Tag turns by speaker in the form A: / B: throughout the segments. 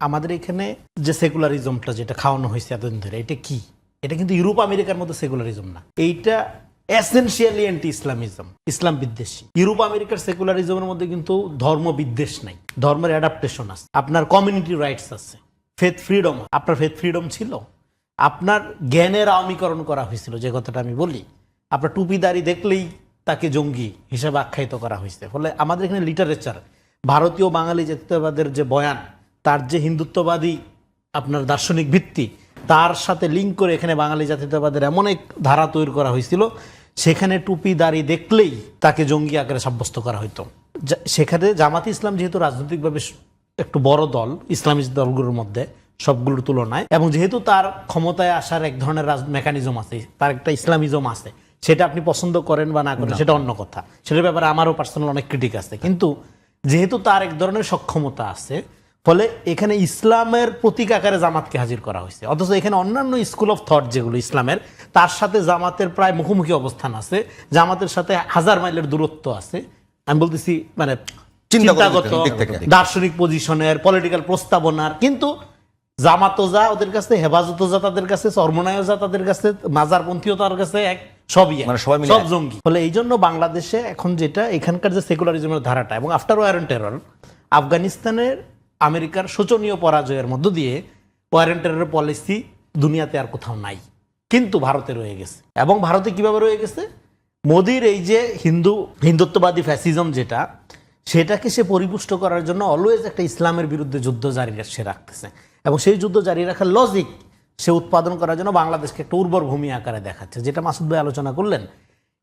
A: আমাদের এখানে যে সেকুলারিজমটা যেটা খাওয়ানো হয়েছে এতদিন ধরে, এটা কি? এটা কিন্তু ইউরোপ, আমেরিকার মতো সেকুলারিজম না। এইটা এসেনশিয়ালি অ্যান্টি ইসলামিজম ইসলাম বিদ্বেষী। ইউরোপ, আমেরিকার সেকুলারিজমের মধ্যে কিন্তু ধর্ম বিদ্বেষ নাই, ধর্মের অ্যাডাপ্টেশন আছে। আপনার কমিউনিটি রাইটস আছে ফেথ ফ্রিডম আপনার ফেথ ফ্রিডম ছিল। আপনার জ্ঞানের আওয়ামীকরণ করা হয়েছিল, যে কথাটা আমি বলি। আপনার টুপিদারি দেখলেই তাকে জঙ্গি হিসেবে আখ্যায়িত করা হয়েছে। ফলে আমাদের এখানে লিটারেচার ভারতীয় বাঙালি জাতীয়তাবাদের যে বয়ান তার যে হিন্দুত্ববাদী আপনার দার্শনিক ভিত্তি তার সাথে লিঙ্ক করে এখানে বাঙালি জাতীয়তাবাদের এমন এক ধারা তৈরি করা হয়েছিল সেখানে টুপি দাড়ি দেখলেই তাকে জঙ্গি আকারে সাব্যস্ত করা হতো সেখানে জামাতি ইসলাম যেহেতু রাজনৈতিকভাবে একটু বড় দল ইসলামী দলগুলোর মধ্যে সবগুলোর তুলনায় এবং যেহেতু তার ক্ষমতায় আসার এক ধরনের মেকানিজম আছে তার একটা ইসলামিজম আছে সেটা আপনি পছন্দ করেন বা না করেন সেটা অন্য কথা। সেটার ব্যাপারে আমারও পার্সোনাল অনেক ক্রিটিক আছে কিন্তু যেহেতু তার এক ধরনের সক্ষমতা আছে ফলে এখানে ইসলামের প্রতীক আকারে জামাতকে হাজির করা হয়েছে। অথচ এখানে অন্যান্য স্কুল অফ থট যেগুলো ইসলামের তার সাথে জামাতের প্রায় মুখোমুখি অবস্থান আছে। জামাতের সাথে হাজার মাইলের দূরত্ব আছে। আমি বলতেছি মানে
B: চিন্তাগত।
A: দার্শনিক পজিশনের পলিটিক্যাল প্রস্তাবনার। কিন্তু জামাতো যা ওদের কাছে হেফাজত যা তাদের কাছে সর্বনায় যা তাদের কাছে মাজারপন্থীও তার কাছে এক সবই।
B: মানে
A: সব জঙ্গি। ফলে এই জন্য বাংলাদেশে এখন যেটা এখানকার যে সেকুলারিজমের ধারাটা এবং আফটার ওয়ার টেরর আফগানিস্তানের আমেরিকার শোচনীয় পরাজয়ের মধ্য দিয়ে ওয়ার টেরর পলিসি দুনিয়াতে আর কোথাও নাই। কিন্তু ভারতে রয়ে গেছে। এবং ভারতে কীভাবে রয়ে গেছে? মোদির এই যে হিন্দু, হিন্দুত্ববাদী ফ্যাসিজম যেটা, সেটাকে সে পরিপুষ্ট করার জন্য অলওয়েজ একটা ইসলামের বিরুদ্ধে যুদ্ধ জারি সে রাখতেছে। এবং সেই যুদ্ধ জারি রাখার লজিক সে উৎপাদন করার জন্য বাংলাদেশকে একটা উর্বর ভূমি আকারে দেখাচ্ছে। যেটা মাসুদ ভাই আলোচনা করলেন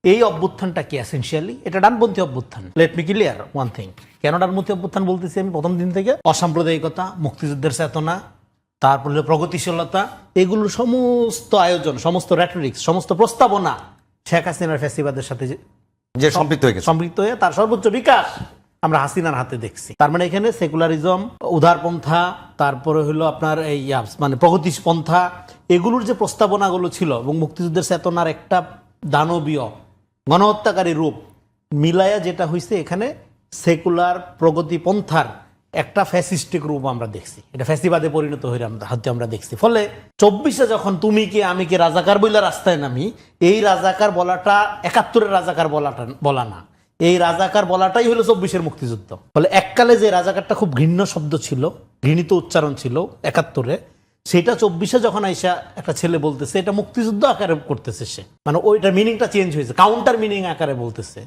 A: এই অভ্যুত্থানটা কি এসেন্সিয়ালি এটা ডানপন্থী অভ্যুত্থান। Let me clear one thing কেন ডানপন্থী অভ্যুত্থান বলতেছি আমি প্রথম দিন থেকে? অসাম্প্রদায়িকতা মুক্তিযুদ্ধের চেতনা তারপর হলো প্রগতিশীলতা এগুলোর সমস্ত আয়োজন সমস্ত র্যাটরিক্স সমস্ত প্রস্তাবনা শেখ হাসিনার ফ্যাসিবাদের সাথে যে
B: যে সম্পৃক্ত হয়ে
A: সম্পৃক্ত হয়ে তার সর্বোচ্চ বিকাশ আমরা হাসিনার হাতে দেখছি। তার মানে এখানে সেকুলারিজম উদারপন্থা তারপরে হলো আপনার এই মানে প্রগতিপন্থা এগুলোর যে প্রস্তাবনাগুলো ছিল এবং মুক্তিযুদ্ধের চেতনার একটা দানবীয় গণহত্যাকারী রূপ মিলায়া যেটা হয়েছে এখানে সেকুলার প্রগতিপন্থার একটা ফ্যাসিস্টিক রূপ আমরা দেখছি। এটা ফ্যাসিবাদে পরিণত হয়ে আমরা হাতে আমরা দেখছি। ফলে চব্বিশে যখন তুমি কি, আমি কি রাজাকার বইলা রাস্তায় নামি, এই রাজাকার বলাটা, একাত্তরের রাজাকার বলাটা বলা না। এই রাজাকার বলাটাই হলো চব্বিশের মুক্তিযুদ্ধ। ফলে এককালে যে রাজাকারটা খুব ঘৃণ্য শব্দ ছিল, ঘৃণিত উচ্চারণ ছিল, একাত্তরে সেটা চব্বিশে যখন আইসা একটা ছেলে বলতেছে, এটা মুক্তিযুদ্ধ আকারে করতেছে সে। মানে ওইটার মিনিংটা চেঞ্জ হয়েছে কাউন্টার মিনিং আকারে বলতেছে।